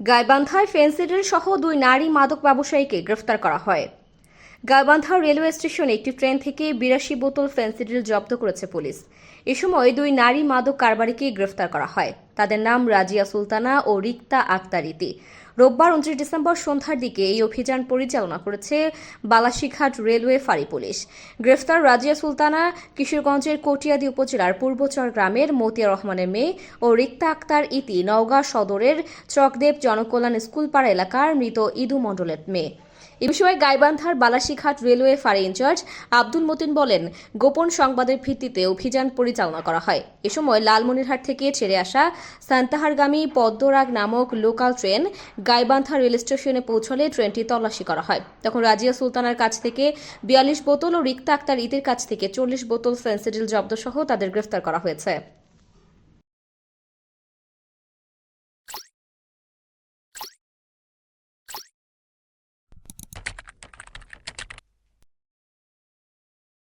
গাইবান্ধায় Phensedyl সহ দুই নারী মাদক ব্যবসায়ীকে গ্রেফতার করা হয়। গাইবান্ধা রেলওয়ে স্টেশনে একটি ট্রেন থেকে বিরাশি বোতল ফেন্সিডিল জব্দ করেছে পুলিশ। এ সময় দুই নারী মাদক কারবারিকে গ্রেফতার করা হয়। তাদের নাম রাজিয়া সুলতানা ও রিক্তা আক্তার ইতি। রোববার উনত্রিশ ডিসেম্বর সন্ধ্যার দিকে এই অভিযান পরিচালনা করেছে বালাসীঘাট রেলওয়ে ফাঁড়ি পুলিশ। গ্রেফতার রাজিয়া সুলতানা কিশোরগঞ্জের কটিয়াদি উপজেলার পূর্বচর গ্রামের মতিয়া রহমানের মেয়ে ও রিক্তা আক্তার ইতি নওগাঁ সদরের চকদেব জনকল্যাণ স্কুলপাড়া এলাকার মৃত ইদু মণ্ডলের মেয়ে। এ বিষয়ে গাইবান্ধার বালাসীঘাট রেলওয়ে ফাঁড়ি ইনচার্জ আব্দুল মতিন বলেন, গোপন সংবাদের ভিত্তিতে অভিযান পরিচালনা করা হয়। এ সময় লালমনিরহাট থেকে ছেড়ে আসা সান্তাহারগামী পদ্মরাগ নামক লোকাল ট্রেন গাইবান্ধা রেল স্টেশনে পৌঁছলে ট্রেনটি তল্লাশি করা হয়। তখন রাজিয়া সুলতানার কাছ থেকে বিয়াল্লিশ বোতল ও রিক্তা আক্তার ঈদের কাছ থেকে চল্লিশ বোতল ফেন্সিডিল জব্দ সহ তাদের গ্রেফতার করা হয়েছে।